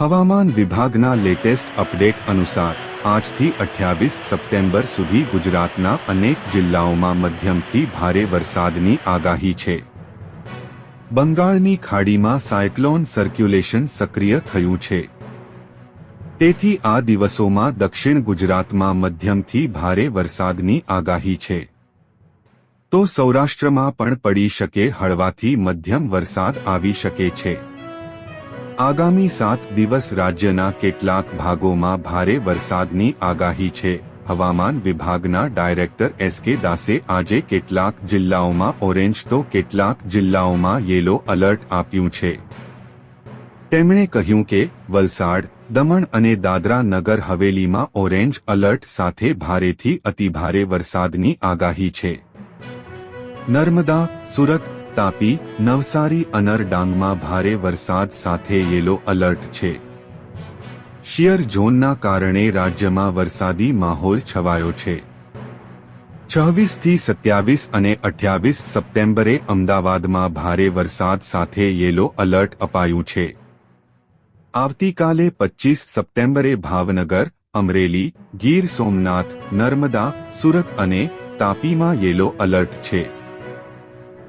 હવામાન વિભાગના latest update અનુસાર, આજથી અઠ્યાવીસ સપ્ટેમ્બર સુધી ગુજરાતના અનેક જિલ્લાઓમાં મધ્યમથી ભારે વરસાદની આગાહી છે. બંગાળની ખાડીમાં સાયક્લોન સર્ક્યુલેશન સક્રિય થયું છે. તેથી આ દિવસોમાં દક્ષિણ ગુજરાતમાં મધ્યમથી ભારે વરસાદની આગાહી છે. તો સૌરાષ્ટ્રમાં પણ પડી શકે હળવાથી મધ્યમ વરસાદ આવી શકે છે. આગામી સાત દિવસ રાજ્યના કેટલાક ભાગોમાં ભારે વરસાદની આગાહી છે. હવામાન વિભાગના ડાયરેક્ટર એસ કે દાસે આજે કેટલાક જિલ્લાઓમાં ઓરેન્જ તો કેટલાક જિલ્લાઓમાં યેલો અલર્ટ આપ્યું છે. તેમણે કહ્યું કે, વલસાડ, દમણ અને દાદરા નગર હવેલીમાં ઓરેન્જ અલર્ટ સાથે ભારેથી અતિભારે વરસાદની આગાહી છે. નર્મદા, સુરત તાપી નવસારી અનર ડાંગમાં ભારે વરસાદ સાથે યેલો અલર્ટ છે. શિયર ઝોનના કારણે રાજ્યમાં વરસાદી માહોલ છવાયો છે. છવ્વીસથી સત્યાવીસ અને અઠ્યાવીસ સપ્ટેમ્બરે અમદાવાદમાં ભારે વરસાદ સાથે યેલો અલર્ટ અપાયું છે. આવતીકાલે પચીસ સપ્ટેમ્બરે ભાવનગર, અમરેલી, ગીર સોમનાથ, નર્મદા, સુરત અને તાપીમાં યેલો અલર્ટ છે.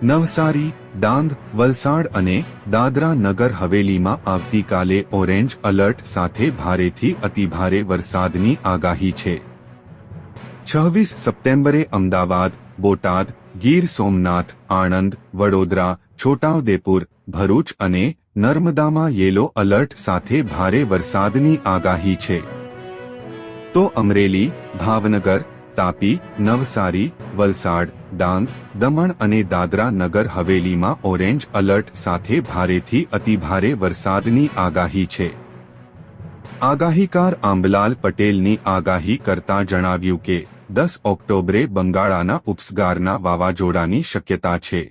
નવસારી, ડાંગ, વલસાડ અને દાદરા નગર હવેલીમાં આવતીકાલે ઓરેન્જ અલર્ટ સાથે ભારેથી અતિભારે વરસાદની આગાહી છે. છવ્વીસ સપ્ટેમ્બરે અમદાવાદ, બોટાદ, ગીર સોમનાથ, આણંદ, વડોદરા, છોટાઉદેપુર, ભરૂચ અને નર્મદામાં યેલો અલર્ટ સાથે ભારે વરસાદની આગાહી છે. તો અમરેલી, ભાવનગર તાપી, નવસારી, વલસાડ, ડાંગ, દમણ અને દાદરા નગર હવેલીમાં ઓરેન્જ અલર્ટ સાથે ભારેથી અતિભારે વરસાદની આગાહી છે. આગાહીકાર આંબલાલ પટેલની આગાહી કરતા જણાવ્યું કે, દસ ઓક્ટોબરે બંગાળાના ઉપસગારના વાવાઝોડાની શક્યતા છે.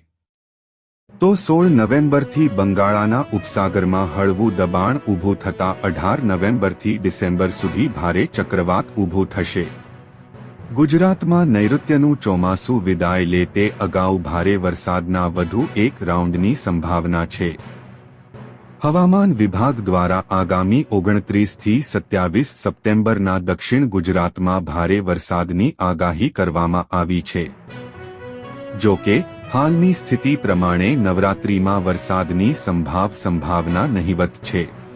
તો સોળ નવેમ્બરથી બંગાળાના ઉપસાગરમાં હળવું દબાણ ઊભું થતા અઢાર નવેમ્બરથી ડિસેમ્બર સુધી ભારે ચક્રવાત ઊભું થશે. ગુજરાતમાં નૈઋત્યનું ચોમાસું વિદાય લે તે અગાઉ ભારે વરસાદના વધુ એક રાઉન્ડની સંભાવના છે. હવામાન વિભાગ દ્વારા આગામી ઓગણત્રીસથી સત્યાવીસ સપ્ટેમ્બરના દક્ષિણ ગુજરાતમાં ભારે વરસાદની આગાહી કરવામાં આવી છે. જો કે, હાલની સ્થિતિ પ્રમાણે નવરાત્રિમાં વરસાદની સંભાવ સંભાવના નહીવત છે.